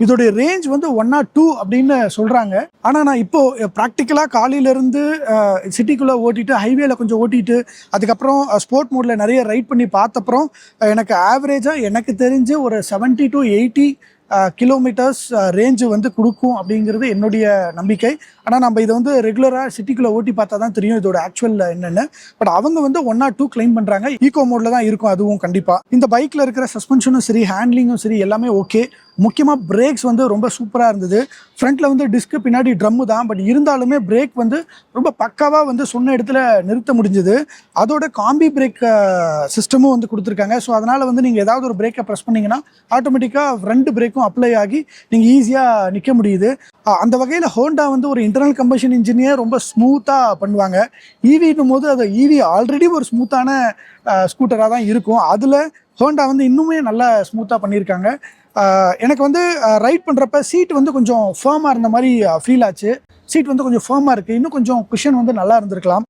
இதோடைய ரேஞ்ச் வந்து one not two அப்படின்னு சொல்கிறாங்க ஆனால் நான் இப்போது ப்ராக்டிக்கலாக காலையிலேருந்து சிட்டிக்குள்ளே ஓட்டிட்டு ஹைவேல கொஞ்சம் ஓட்டிட்டு அதுக்கப்புறம் ஸ்போர்ட் மோடில் நிறைய ரைட் பண்ணி பார்த்தப்புறம் எனக்கு ஆவரேஜாக எனக்கு தெரிஞ்சு ஒரு seventy to eighty kilometres range வந்து கொடுக்கும் அப்படிங்கிறது என்னுடைய நம்பிக்கை. ஆனால் நம்ம இதை வந்து ரெகுலராக சிட்டிக்குள்ளே ஓட்டி பார்த்தா தான் தெரியும் இதோட ஆக்சுவல் என்னென்னு. பட் அவங்க வந்து ஒன் ஆர் டூ கிளைம் பண்ணுறாங்க ஈகோ மோடில் தான் இருக்கும் அதுவும் கண்டிப்பாக இந்த பைக்கில் இருக்கிற சஸ்பென்ஷனும் சரி ஹேண்ட்லிங்கும் சரி எல்லாமே ஓகே முக்கியமாக பிரேக்ஸ் வந்து ரொம்ப சூப்பராக இருந்தது. ஃப்ரண்ட்டில் வந்து டிஸ்க்கு பின்னாடி ட்ரம்மு தான் பட் இருந்தாலுமே பிரேக் வந்து ரொம்ப பக்காவாக வந்து சொன்ன இடத்துல நிறுத்த முடிஞ்சுது. அதோட காம்பி பிரேக் சிஸ்டமும் வந்து கொடுத்துருக்காங்க. ஸோ அதனால் வந்து நீங்கள் ஏதாவது ஒரு பிரேக்கை ப்ரெஸ் பண்ணிங்கன்னா ஆட்டோமேட்டிக்காக ரெண்டு பிரேக்கும் அப்ளை ஆகி நீங்கள் ஈஸியாக நிற்க முடியுது. அந்த வகையில் ஹோண்டா வந்து ஒரு இன்டர்னல் கம்பஷன் இன்ஜினியை ரொம்ப ஸ்மூத்தாக பண்ணுவாங்க. ஈவின்னும் போது அது ஈவி ஆல்ரெடி ஒரு ஸ்மூத்தான ஸ்கூட்டராக தான் இருக்கும். அதில் ஹோண்டா வந்து இன்னுமே நல்லா ஸ்மூத்தாக பண்ணியிருக்காங்க. எனக்கு வந்து ரைட் பண்ணுறப்ப சீட் வந்து கொஞ்சம் ஃபேமாக இருந்த மாதிரி ஃபீல் ஆச்சு. சீட் வந்து கொஞ்சம் ஃபேமாக இருக்குது இன்னும் கொஞ்சம் குஷன் வந்து நல்லா இருந்திருக்கலாம்.